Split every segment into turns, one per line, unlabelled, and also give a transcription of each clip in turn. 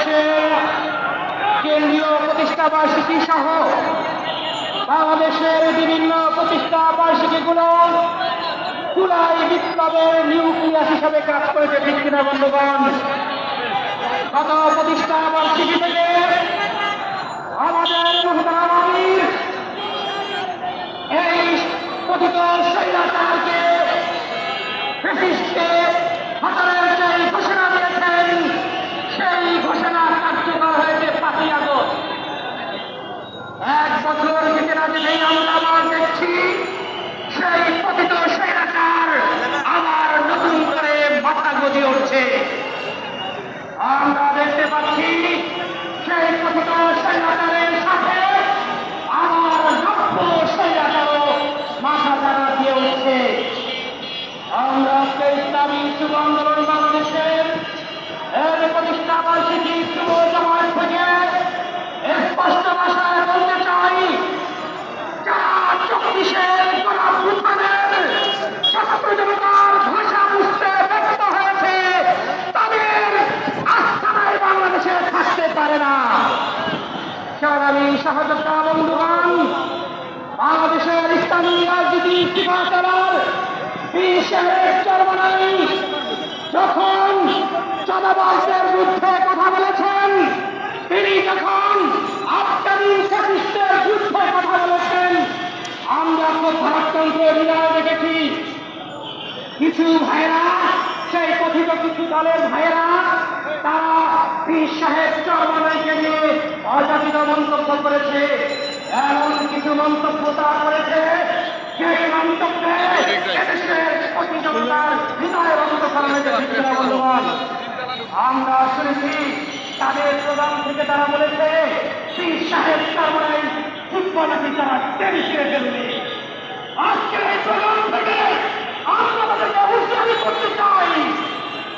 বাংলাদেশে কেন্দ্রীয় প্রতিষ্ঠা বার্ষিকী সহ বাংলাদেশের বিভিন্ন প্রতিষ্ঠা বার্ষিকীগুলো জুলাই বিপ্লবের নিউক্লিয়াস হিসাবে কাজ করেছে, ঠিক বন্ধুগণ? গত প্রতিষ্ঠা বার্ষিকী থেকে আমাদের মহানবীর এই কথিত শৈলাচারকে ফেসিস্টের আমরা আবার দেখছি সেই কথিত স্বৈরাচার আবার নতুন করে মাথা গজিয়ে উঠছে আমরা দেখতে পাচ্ছি সেই কথিত স্বৈরাচারের সাথে আমার নব্য স্বৈরাচারও মাথা চারা দিয়ে উঠছে আমরা আজকে ইসলামী যুব আন্দোলন বাংলাদেশের এর প্রতিষ্ঠা বার্ষিকী যুব জামাত থেকে স্পষ্ট ভাষায় বলতে চাই যারা চব্বিশের গোলাপ ছাত্র জনতার যখন চাঁদাবাসের বিরুদ্ধে কথা বলেছেন তিনি যখন আফগানি ফ্যাসিস্টের বিরুদ্ধে কথা বলেছেন আমরা খুব ভারততন্ত্র হৃদয় দেখেছি কিছু ভাইরা সেই কথিত কিছু দলের ভাইরা তারা পীর সাহেব চরমানাইকে নিয়ে অযাচিত মন্তব্য করেছে এমন কিছু মন্তব্য তারা করেছে? আমরা শুনেছি তাদের প্রধান থেকে তারা বলেছে, পীর সাহেব চরমানাই ফুটবল নাকি তারা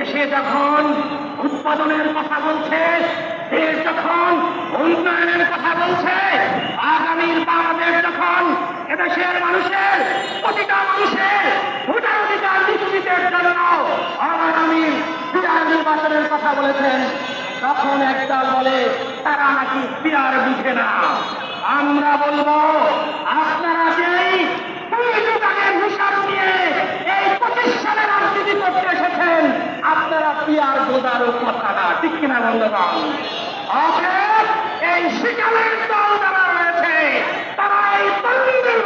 দেশে যখন উৎপাদনের কথা বলছে, দেশ যখন উন্নয়নের কথা বলছে, আগামীর বাংলাদেশ যখন এদেশের মানুষের, প্রতিটা মানুষের ভোটার অধিকার নিশ্চিতের জন্য আগামী বিহার নির্বাচনের কথা বলেছেন, তখন একদল বলে, তারা নাকি বিহার বুঝে না। আমরা বলব, আপনারা যেই দুই যুগানের হিসাব নিয়ে আর গোদার উপত্যকা ঠিক কিনা বন্ধুগণ? অতএব এই শিকালের দল যারা রয়েছে, তারা এই তল্লিদের